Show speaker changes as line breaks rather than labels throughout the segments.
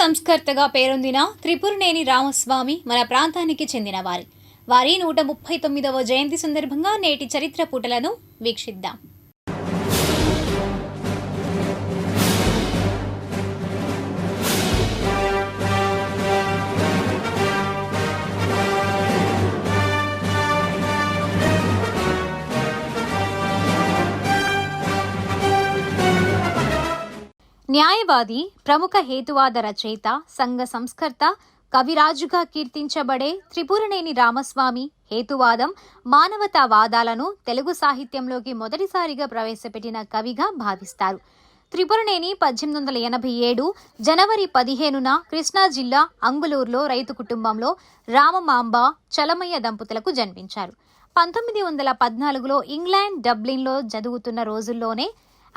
సంస్కర్తగా పేరొందిన త్రిపురనేని రామస్వామి మన ప్రాంతానికి చెందిన వారి వారి నూట ముప్పై తొమ్మిదవ జయంతి సందర్భంగా నేటి చరిత్ర పుటలను వీక్షిద్దాం. న్యాయవాది ప్రముఖ హేతువాద రచయిత సంఘ సంస్కర్త కవిరాజుగా కీర్తించబడే త్రిపురనేని రామస్వామి హేతువాదం మానవతావాదాలను తెలుగు సాహిత్యంలోకి మొదటిసారిగా ప్రవేశపెట్టిన కవిగా భావిస్తారు. త్రిపురనేని పద్దెనిమిది వందల ఎనభై ఏడు జనవరి పదిహేనున కృష్ణా జిల్లా అంగులూరులో రైతు కుటుంబంలో రామమాంబ చలమయ్య దంపతులకు జన్మించారు. పంతొమ్మిది వందల పద్నాలుగులో ఇంగ్లాండ్ డబ్లిన్లో చదువుతున్న రోజుల్లోనే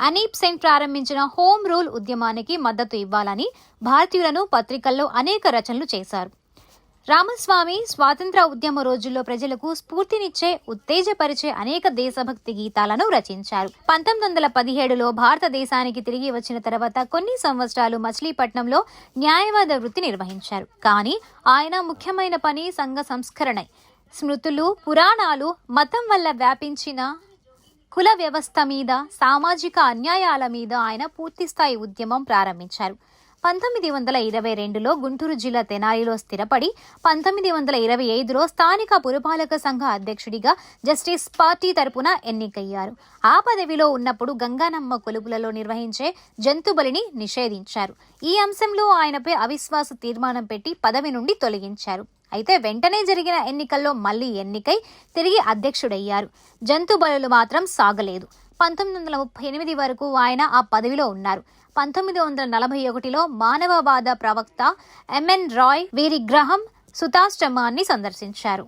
అనీప్ సెన్ ప్రారంభించిన హోమ్ రూల్ ఉద్యమానికి మద్దతు ఇవ్వాలని భారతీయులను పత్రికల్లో అనేక రచనలు చేశారు. రామస్వామి స్వాతంత్ర ఉద్యమ రోజుల్లో ప్రజలకు స్ఫూర్తినిచ్చే ఉత్తేజపరిచే అనేక దేశభక్తి గీతాలను రచించారు. పంతొమ్మిది వందల పదిహేడులో భారతదేశానికి తిరిగి వచ్చిన తర్వాత కొన్ని సంవత్సరాలు మచిలీపట్నంలో న్యాయవాద వృత్తి నిర్వహించారు. కానీ ఆయన ముఖ్యమైన పని సంఘ సంస్కరణ. స్మృతులు పురాణాలు మతం వల్ల వ్యాపించిన కుల వ్యవస్థ మీద సామాజిక అన్యాయాల మీద ఆయన పూర్తిస్థాయి ఉద్యమం ప్రారంభించారు. పంతొమ్మిది వందల ఇరవై రెండులో గుంటూరు జిల్లా తెనాలిలో స్థిరపడి పంతొమ్మిది వందల ఇరవై ఐదులో స్థానిక పురపాలక సంఘ అధ్యక్షుడిగా జస్టిస్ పార్టీ తరపున ఎన్నికయ్యారు. ఆ పదవిలో ఉన్నప్పుడు గంగానమ్మ కొలుపులలో నిర్వహించే జంతుబలిని నిషేధించారు. ఈ అంశంలో ఆయనపై అవిశ్వాస తీర్మానం పెట్టి పదవి నుండి తొలగించారు. అయితే వెంటనే జరిగిన ఎన్నికల్లో మళ్ళీ ఎన్నికై తిరిగి అధ్యక్షుడయ్యారు. జంతు బలులు మాత్రం సాగలేదు. పంతొమ్మిది వందల ముప్పై ఎనిమిది వరకు ఆయన ఆ పదవిలో ఉన్నారు. పంతొమ్మిది వందల నలభై ఒకటిలో మానవవాద ప్రవక్త ఎంఎన్ రాయ్ వీరి గ్రహం సుతాశ్రమాన్ని సందర్శించారు.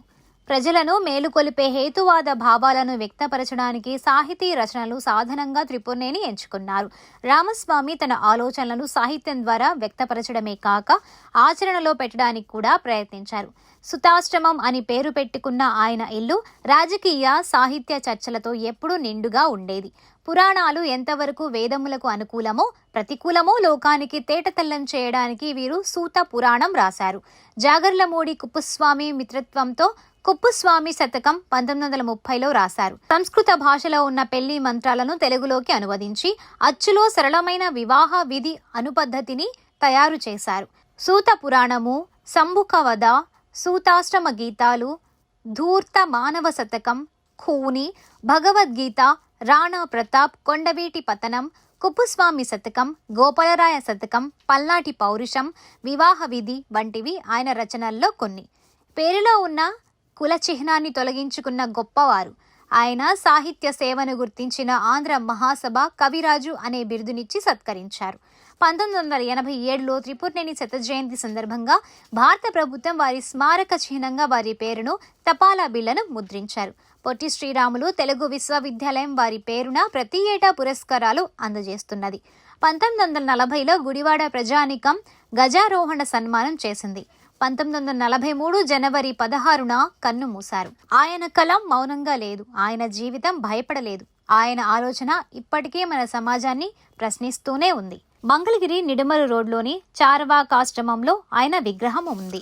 ప్రజలను మేలుకొలిపే హేతువాద భావాలను వ్యక్తపరచడానికి సాహితీ రచనలు సాధనంగా త్రిపుణేని ఎంచుకున్నారు. రామస్వామి తన ఆలోచనలను సాహిత్యం ద్వారా వ్యక్తపరచడమే కాక ఆచరణలో పెట్టడానికి కూడా ప్రయత్నించారు. సుతాశ్రమం అని పేరు పెట్టుకున్న ఆయన ఇల్లు రాజకీయ సాహిత్య చర్చలతో ఎప్పుడూ నిండుగా ఉండేది. పురాణాలు ఎంతవరకు వేదములకు అనుకూలమో ప్రతికూలమో లోకానికి తేటతెల్లం చేయడానికి వీరు సూత పురాణం రాశారు. జాగర్లమూడి కుప్పుస్వామి మిత్రత్వంతో కుప్పుస్వామి శతకం పంతొమ్మిది వందల ముప్పైలో రాశారు. సంస్కృత భాషలో ఉన్న పెళ్ళి మంత్రాలను తెలుగులోకి అనువదించి అచ్చులో సరళమైన వివాహ విధి అనుపద్ధతిని తయారు చేశారు. సూత పురాణము సంభుకవద సూతాశ్రమ గీతాలు ధూర్త మానవ శతకం ఖూని భగవద్గీత రాణా ప్రతాప్ కొండవీటి పతనం కుప్పుస్వామి శతకం గోపాలరాయ శతకం పల్నాటి పౌరుషం వివాహ విధి వంటివి ఆయన రచనల్లో కొన్ని. పేరులో ఉన్న కుల చిహ్నాన్ని తొలగించుకున్న గొప్పవారు. ఆయన సాహిత్య సేవను గుర్తించిన ఆంధ్ర మహాసభ కవిరాజు అనే బిరుదునిచ్చి సత్కరించారు. పంతొమ్మిది వందల ఎనభై ఏడులో త్రిపుర్నేని శత జయంతి సందర్భంగా భారత ప్రభుత్వం వారి స్మారక చిహ్నంగా వారి పేరును తపాలా బిళ్ళను ముద్రించారు. పొట్టి శ్రీరాములు తెలుగు విశ్వవిద్యాలయం వారి పేరున ప్రతి ఏటా పురస్కారాలు అందజేస్తున్నది. పంతొమ్మిది వందల నలభైలో గుడివాడ ప్రజానికం గజారోహణ సన్మానం చేసింది. పంతొమ్మిది వందల నలభై మూడు జనవరి పదహారున కన్ను మూశారు. ఆయన కలం మౌనంగా లేదు. ఆయన జీవితం భయపడలేదు. ఆయన ఆలోచన ఇప్పటికే మన సమాజాన్ని ప్రశ్నిస్తూనే ఉంది. మంగళగిరి నిడుమలు రోడ్లోని చార్వాకాశ్రమంలో ఆయన విగ్రహం ఉంది.